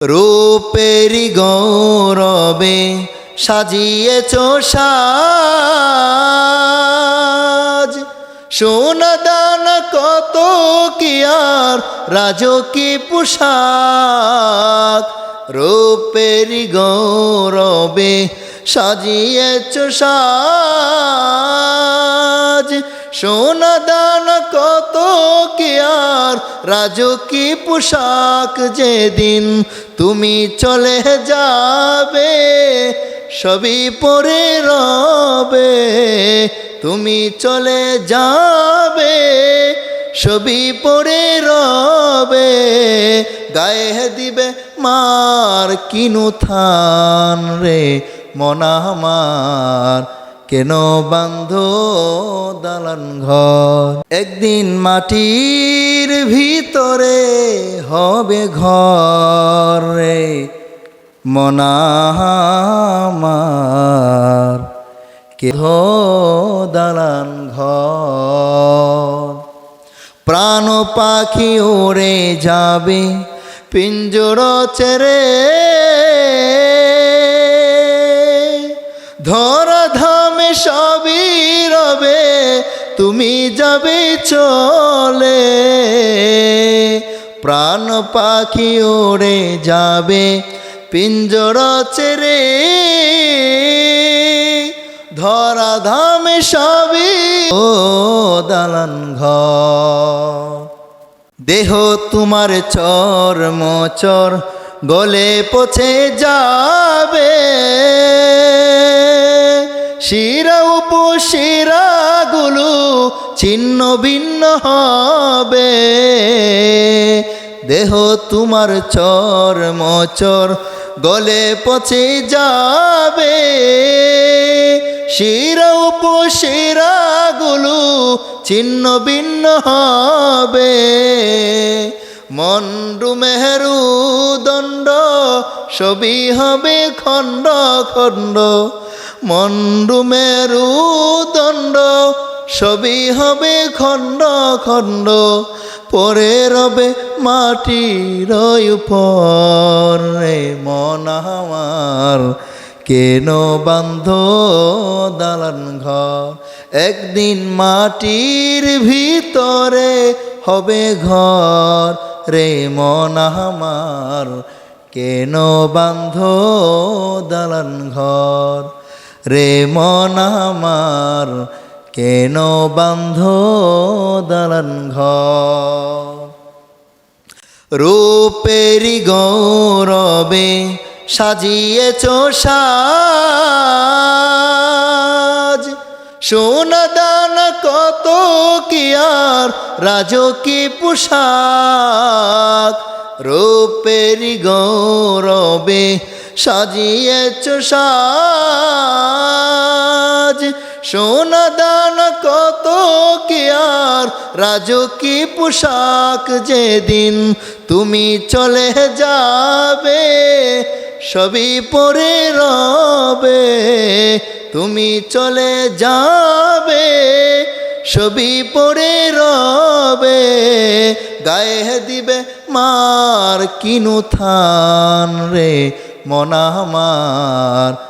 রূপেরি গৌরবে সাজিয়েছ সাজ। সোনা দানা কত কি আর রাজকি পোশাক। রূপেরি গৌরবে সাজিয়েছ সাজ। সোনা দানা কত কি আর রাজকি পোশাক যেদিন তুমি চলে যাবে, সবই পরে রবে। তুমি চলে যাবে, সবই পরে রবে। গায়ে দিবে মার কিনু থান রে, মনা আমার কেন বান্ধ দালান ঘর? একদিন মাটির ভিতরে হবে ঘর রে মনামার কে দালান ঘর। প্রাণ পাখি ওড়ে যাবে পিঞ্জর চেরে ধর ধামে সবই রবে, তুমি যাবে চলে পাখি ওড়ে যাবে, পিঞ্জর চেরে ধরা ধামে সবই ও দালান দেহ তোমার চর মোচর, গলে পচে যাবে। শিরা উপশিরাগুলো ছিন্ন ভিন্ন হবে। দেহ তোমার চর মোচর, গলে পচে যাবে। শিরা উপশিরাগুলো ছিন্ন ভিন্ন হবে। মন্ডু মেহেরু দণ্ড, সবই হবে খণ্ড খণ্ড। মন্ডু মেরু দণ্ড সবই হবে খণ্ড খণ্ড, পরে রবে মাটির উপর। রে মন আমার, কেন বান্ধ দালান ঘর? একদিন মাটির ভিতরে হবে ঘর। রে মন আমার, কেন বান্ধ দালান ঘর? রে মন আমার কেন বান্ধ দালান ঘর? রূপেরি গৌরবে সাজিয়েছ সাজ। সোনা দানা কত কি আর রাজকি পোশাক। রূপেরি গৌরবে সাজিয়েছ সাজ। সোনা দানা কত কি আর? রাজকি পোশাক যেদিন তুমি চলে যাবে, সবই পরে রবে। তুমি চলে যাবে, সবই পরে রবে। গায়ে দিবে মার কিনু থান রে, মনা আমার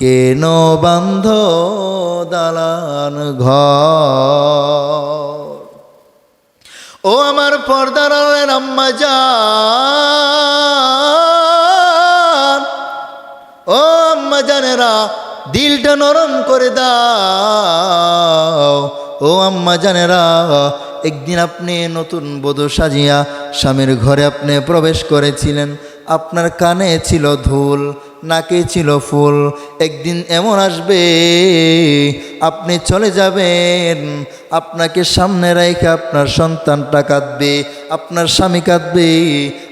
কেন বান্ধ দালান ঘর? ও আমার পর্দার আম্মা যান ও আম্মা জানেরা, দিলটা নরম করে দাও। ও আম্মা জানেরা, একদিন আপনি নতুন বধূ সাজিয়া স্বামীর ঘরে আপনি প্রবেশ করেছিলেন। আপনার কানে ছিল ধুল নাকে ছিল ফুল? একদিন এমন আসবে, আপনি চলে যাবেন। আপনাকে সামনে রেখে আপনার সন্তানটা কাঁদবে, আপনার স্বামী কাঁদবে,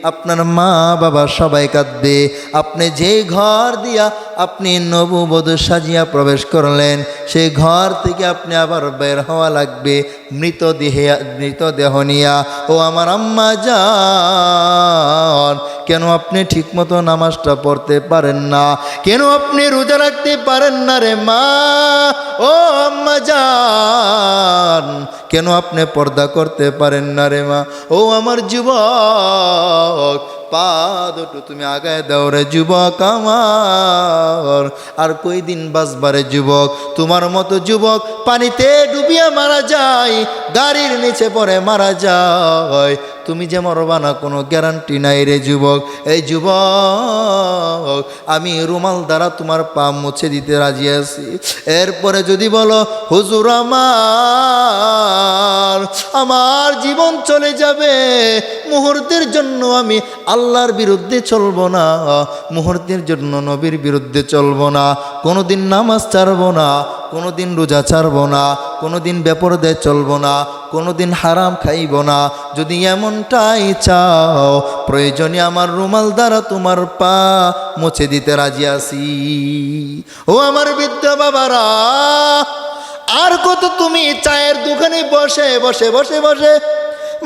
আপনার মা বাবা সবাই কাঁদবে। আপনি যে ঘর দিয়া আপনি নববধূ সাজিয়া প্রবেশ করলেন। সেই ঘর থেকে আপনি আবার বের হওয়া লাগবে। মৃতদেহে, মৃতদেহ নিয়া। ও আমার আম্মা যান কেন আপনি ঠিকমতো নামাজটা পড়তে পারেন না? কেন আপনি রোজা রাখতে পারেন না রে মা? ও আম্মা যান কেন আপনি পর্দা করতে পারেন না রে মা? ও আমার যুবক পা দুটো তুমি আগায় দাও রে যুবক আমার। আর কই দিন বাসবারে যুবক? তোমার মতো যুবক পানিতে ডুবিয়া মারা যায়, গাড়ির নিচে পরে মারা যায়। তুমি যে মরবা না কোনো গ্যারান্টি নাই রে যুবক। এই যুবক, আমি রুমাল দ্বারা তোমার পা মুছে দিতে রাজি আছি। এরপরে যদি বলো, হুজুর আমার আমার জীবন চলে যাবে। মুহূর্তের জন্য আমি আল্লাহর বিরুদ্ধে চলবো না। মুহূর্তের জন্য নবীর বিরুদ্ধে চলবো না। কোনোদিন নামাজ ছাড়বো না। কোনোদিন রোজা ছাড়বো না, কোনোদিন বেপরদে চলবো না, কোনোদিন হারাম খাইব না। যদি এমনটাই চাও, প্রয়োজনে আমার রুমাল দ্বারা তোমার পা মুছে দিতে রাজি আছি। ও আমার বৃদ্ধ বাবারা, আর কত তুমি চায়ের দোকানে বসে বসে বসে বসে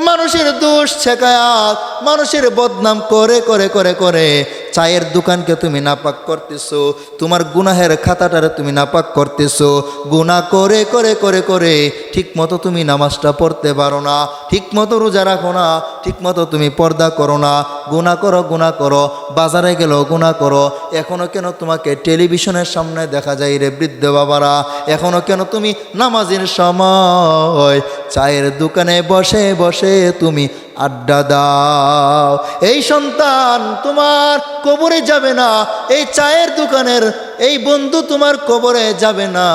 মানুষের দোষ ছেকায়াত মানুষের বদনাম করে করে করে করে চায়ের দোকানকে তুমি নাপাক করতেছো, তোমার গুনাহের খাতাটারে তুমি নাপাক করতেছো গুণা করে করে করে করে ঠিক মতো তুমি নামাজটা পড়তে পারো না ঠিক মতো রোজা রাখো না ঠিক মতো তুমি পর্দা করো না, গুনাহ করো গুনাহ করো, বাজারে গেলেও গুনাহ করো। এখনও কেন তোমাকে টেলিভিশনের সামনে দেখা যায় রে বৃদ্ধ বাবারা? এখনও কেন তুমি নামাজের সময় চায়ের দোকানে বসে বসে তুমি আড্ডা দাও? এই সন্তান তোমার কবরে যাবে না, এই চায়ের দোকানের এই বন্ধু তোমার কবরে যাবে না।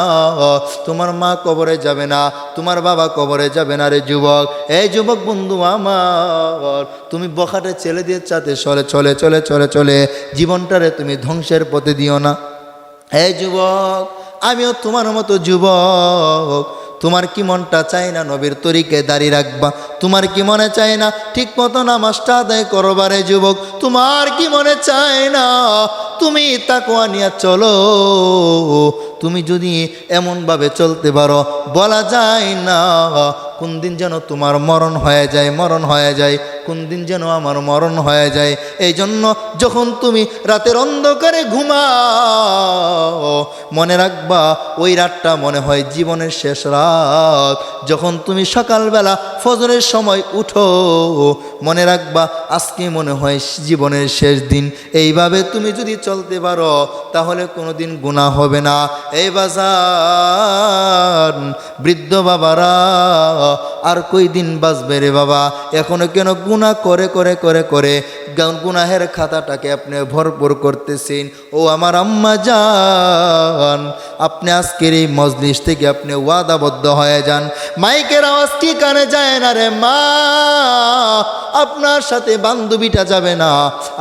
তোমার মা কবরে যাবে না, তোমার বাবা কবরে যাবে না রে যুবক। এই যুবক বন্ধু আমার, তুমি বখাটে ছেলে দিয়ে চাতে চলে চলে চলে চলে চলে। জীবনটারে তুমি ধ্বংসের পথে দিও না। এই যুবক, আমিও তোমার মতো যুবক। তোমার কি মনটা চায় না নবীর তরিকে দাঁড়িয়ে রাখবা? তোমার কি মনে চায় না ঠিক মতো নামাজটা আদায় করবারে যুবক? তোমার কি মনে চায় না তুমি তাকুয়া নিয়ে চলো। তুমি যদি এমনভাবে চলতে পারো বলা যায় না। কোন দিন যেন তোমার মরণ হয়ে যায়, মরণ হয়ে যায়, কোন দিন যেন আমার মরণ হয়ে যায়। এই জন্য যখন তুমি রাতের অন্ধকারে ঘুমাও, মনে রাখবা, ওই রাতটা মনে হয় জীবনের শেষ রাত। যখন তুমি সকালবেলা ফজরের সময় উঠো, মনে রাখবা, আজকে মনে হয় জীবনের শেষ দিন। এইভাবে তুমি যদি চলতে পারো, তাহলে কোনো দিন গুণা হবে না। এই বাজার বৃদ্ধ বাবারা আর কই দিন বাঁচবে রে বাবা? এখনও কেন গুণা করে করে করে করে গুনাহের খাতাটাকে আপনি ভরপুর করতেছেন? ও আমার আম্মা যান আপনি আজকের এই মজলিস থেকে আপনি ওয়াদাবদ্ধ হয়ে যান। মাইকের আওয়াজ কি কানে যায় না রে মা? আপনার সাথে বান্ধবীটা যাবে না,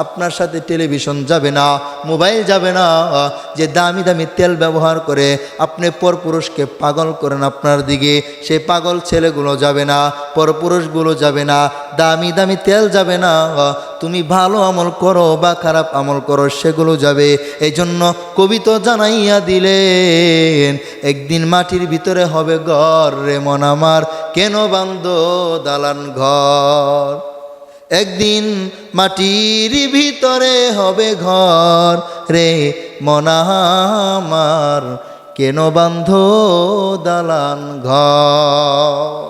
আপনার সাথে টেলিভিশন যাবে না, মোবাইল যাবে না। যে দামি দামি তেল ব্যবহার করে আপনি পরপুরুষকে পাগল করেন আপনার দিকে সেই পাগল ছেলেগুলো যাবে না, পরপুরুষগুলো যাবে না, দামি দামি তেল যাবে না। তুমি ভালো আমল করো বা খারাপ আমল করো, সেগুলো যাবে। এই জন্য কবি তো জানাইয়া দিলেন, একদিন মাটির ভিতরে হবে ঘর রে মন আমার, কেন বান্ধ দালান ঘর? একদিন মাটির ভিতরে হবে ঘর রে মনা আমার, কেন বান্ধ দালান ঘর?